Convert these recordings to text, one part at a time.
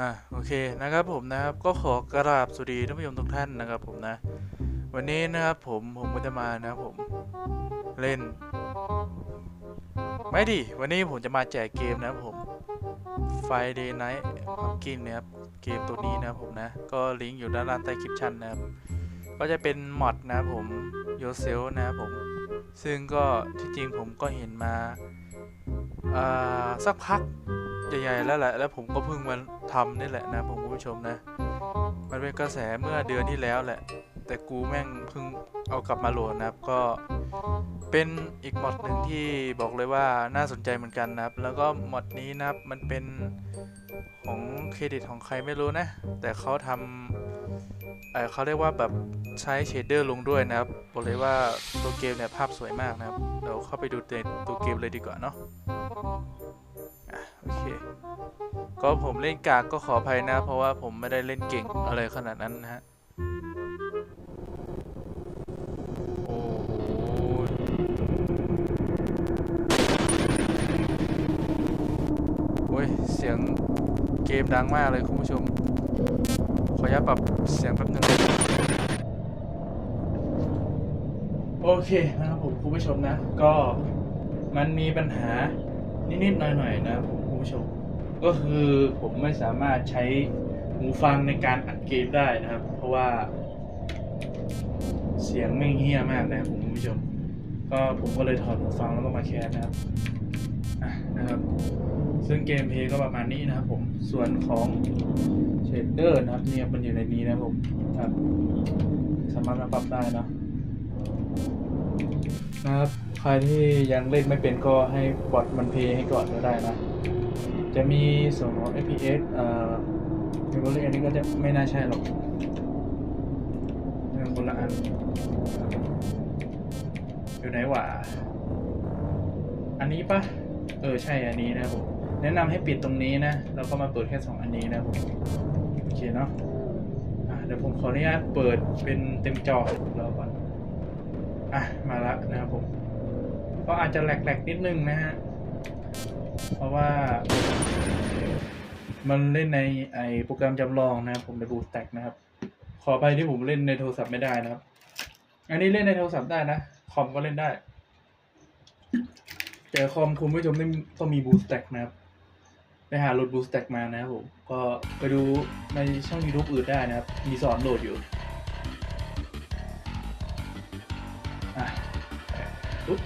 อะโอเคนะครับผมนะครับก็ขอกราบสวัสดีท่านผู้ชมทุกท่านนะครับผมนะ วันนี้นะครับผมผมก็จะมานะครับผมเล่น ไม่ดิวันนี้ผมจะมาแจกเกมนะครับผม Friday Night Pumpkin นะครับเกมตัวนี้นะครับผมนะ ก็ลิงก์อยู่ด้านล่างใต้คลิปชั่นนะครับ ก็จะเป็นมอดนะครับผม Yourself นะครับผม ซึ่งก็ที่จริงผมก็เห็นมาอ่าสักพัก ใหญ่ๆแล้วแหละแล้วผมก็เพิ่งมาทำนี่แหละนะผมคุณผู้ชมนะ มันเป็นกระแสเมื่อเดือนที่แล้วแหละ แต่กูแม่งเพิ่งเอากลับมาโหลดนะครับก็เป็นอีกมอดหนึ่งที่บอกเลยว่าน่าสนใจเหมือนกันนะครับ แล้วก็มอดนี้นะครับมันเป็นของเครดิตของใครไม่รู้นะ แต่เขาทำเเขาเรียกว่าแบบใช้เชดเดอร์ลงด้วยนะครับบอกเลยว่าตัวเกมเนี่ยภาพสวยมากนะครับเดี๋ยวเข้าไปดูในตัวเกมเลยดีกว่าเนาะ โอเค ก็ผมเล่นกากก็ขออภัยนะ เพราะว่าผมไม่ได้เล่นเก่งอะไรขนาดนั้นนะฮะ โอ้โห โอ้ย เสียงเกมดังมากเลยคุณผู้ชม ขออนุญาตปรับเสียงแป๊บหนึงโอเคนะครับผมคุณผู้ชมนะ ก็มันมีปัญหานิดๆหน่อยๆนะครับผม ผู้ชม ก็คือผมไม่สามารถใช้หูฟังในการอัดเกมได้นะครับ เพราะว่า เสียงไม่งเฮี้ยมากนะครับคุณผู้ชม ก็ผมก็เลยถอดหูฟังแล้วก็มาแคสนะครับะนะครับ ซึ่งเกมเพลย์ก็ประมาณนี้นะครับ ผมส่วนของเชดเดอร์นะครับ เนี่ยมันอยู่ในนี้นะครับผมครับ สามารถมาปรับได้นะนะครับ ใครที่ยังเล่นไม่เป็นก็ให้บอทมันเพย์ให้ก่อนก็ได้นะ จะมีส่วนของ FPS เอ่อ memory อันนี้ก็จะไม่น่าใช่หรอกเป็นคนละอันครับอยู่ไหนวะอันนี้ปะเออใช่อันนี้นะผมแนะนำให้ปิดตรงนี้นะแล้วก็มาเปิดแค่สองอันนี้นะผมโอเคเนาะอะเดี๋ยวผมขออนุญาตเปิดเป็นเต็มจอรอก่อนอะมาละนะครับผม ก็อาจจะแหลกๆนิดนึงนะฮะ เพราะว่า มันเล่นในไอโปรแกรมจำลองนะครับ ผมในบูสแต็กนะครับ ขอไปที่ผมเล่นในโทรศัพท์ไม่ได้นะครับ อันนี้เล่นในโทรศัพท์ได้นะ คอมก็เล่นได้ แต่คอมคุณผู้ชมต้องต้องมีบูสแต็กนะครับ ไปหาโหลดบูสแต็กมานะครับผม ก็ไปดูในช่อง YouTube อื่นได้นะครับ มีสอนโหลดอยู่อะปุ๊บ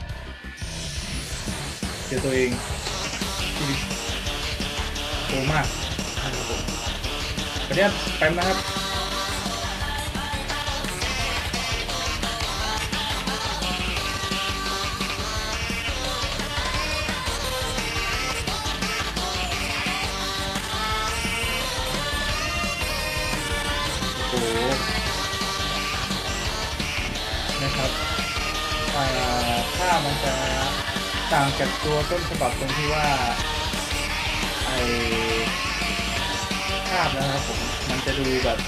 เจอตัวเอง โตมากนะครับผมประเดี๋ยวแป๊บนะครับนะครับถ้ามันจะ ต่างจากตัวต้นฉบับตรงที่ว่าไอภาพนะครับผมมันจะดูแบบ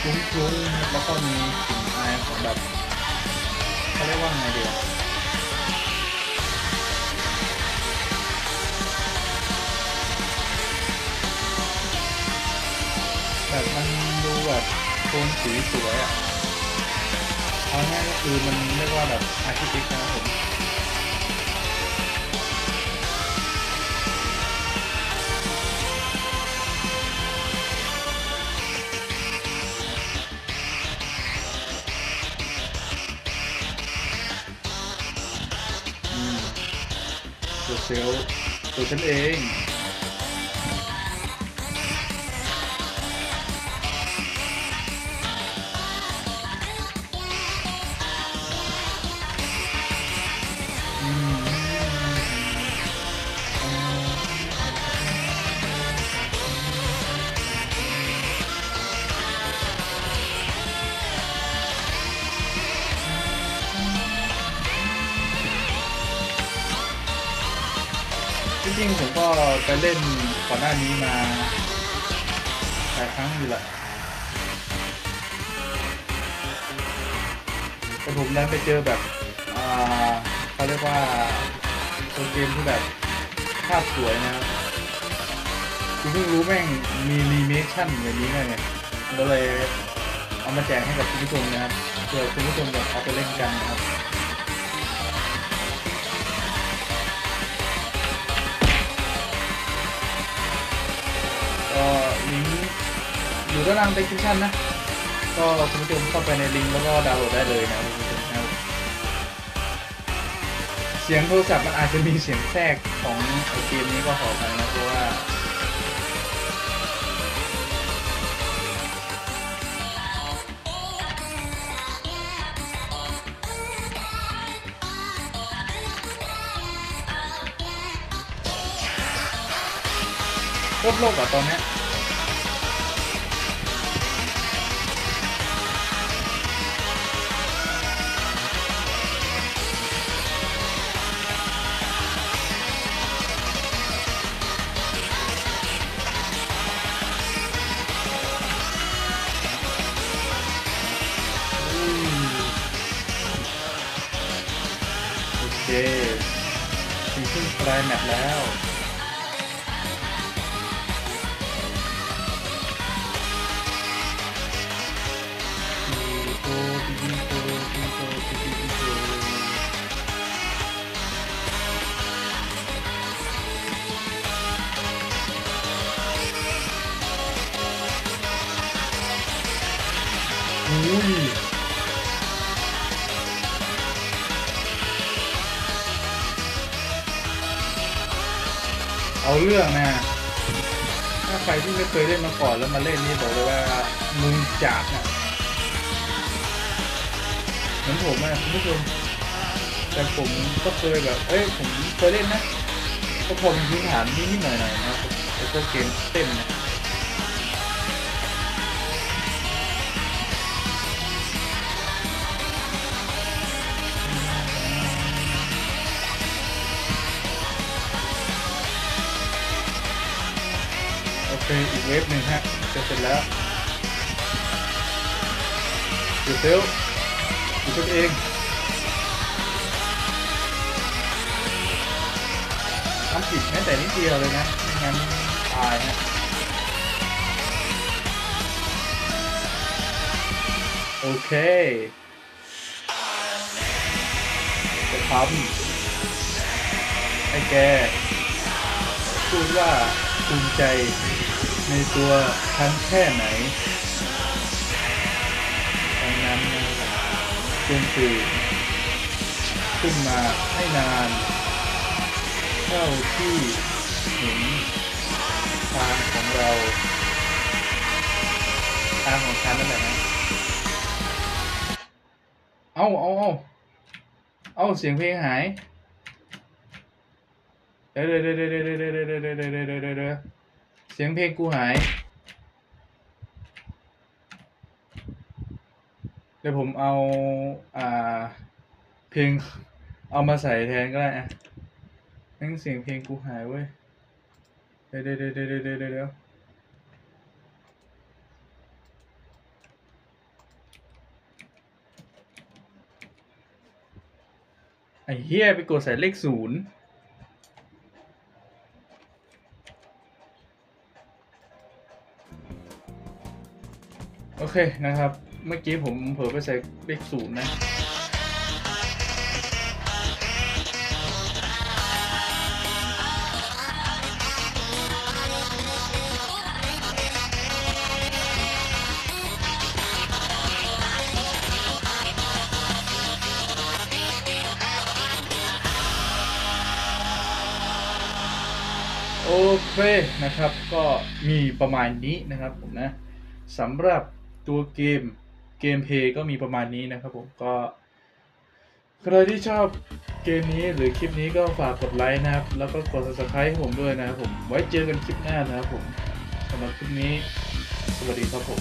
คุ้งๆแล้วก็มีกลิ่นอายของแบบเขาเรียกว่าไงเดียวแบบมันดูแบบโทนสีสวยอะ เอาง่ายก็คือมันเรียกว่าแบบอาร์ติฟิกนะครับผมอืมตัวเซลล์ตัวฉันเอง ริงๆผมก็ไปเล่นก่อนหน้านี้มาหลายครั้งอยู่แหละแต่ผมนั้นไปเจอแบบเขาเรียกว่าตัวเกมที่แบบภาพสวยนะครับกูเพิ่งรู้แม่งมีรีเมคชั่นแบบนี้ด้วยไงก็เลยเอามาแจกให้กับคุณผู้ชมนะครับเผื่อคุณผู้ชมจะเอาไปเล่นกันนะครับ ด้านล่าง description นะ ก็คุณผู้ชมเข้าไปในลิงก์แล้วก็ดาวน์โหลดได้เลยนะคุณผู้ชมนะครับเสียงโทรศัพท์มันอาจจะมีเสียงแทรกของเกมนี้ก็ขอไปนะเพราะว่าโคตรโลกอะตอนนี้ เคถึงครึ่งปลายแมปแล้วอุ้ย เอาเรื่องนะ ถ้าใครที่ไม่เคยเล่นมาก่อนแล้วมาเล่นนี่บอกเลยว่ามึงจากอะเหมือนผมนะคุณผู้ชมแต่ผมก็เคยแบบ เอ้ยผมเคยเล่นนะก็พอมีพื้นฐานนิดๆหน่อยๆนะแล้วก็เกมเต้นนะ เวฟหนึ่งฮะจะเสร็จแล้วอยู่เซลอยู่ตัวเองทำผิดแม้แต่นิดเดียวเลยนะไม่งั้นตายฮะโอเคจะทำให้แกพูดว่าภูมิใจ ในตัวฉันแค่ไหนดังนั้นจงตื่นขึ้นมาให้นานเท่าที่เห็นทางของเราทางของฉันนั่นแหละนะเอาเอาเอาเอาเสียงเพลงหายเดี๋ยวเดี๋ยวเดี๋ยวเดี๋ยวเดี๋ยวเดี๋ยวเดี๋ยวเดี๋ยวเดี๋ยวเดี๋ย สียงเพลงกูหาย เดี๋ยวผมเอาอ่า เพลงเอามาใส่แทนก็ได้อะแม่งเสียงเพลงกูหายเว้ยเดี๋ยวเดี๋ยวเดี๋ยวเดี๋ยวเดี๋ยวเดี๋ยวไอ้เฮียไปกดใส่เลขศูนย์ เคนะครับ เมื่อกี้ผมเผลอไปใส่เลขศูนย์นะโอเคนะครับก็มีประมาณนี้นะครับผมนะสำหรับ ตัวเกมเกมเพย์ก็มีประมาณนี้นะครับผมก็ใครที่ชอบเกมนี้หรือคลิปนี้ก็ฝากกดไลค์นะครับ แล้วก็กด subscribe ผมด้วยนะครับผม ไว้เจอกันคลิปหน้านะครับผมสำหรับคลิปนี้ สวัสดีครับผม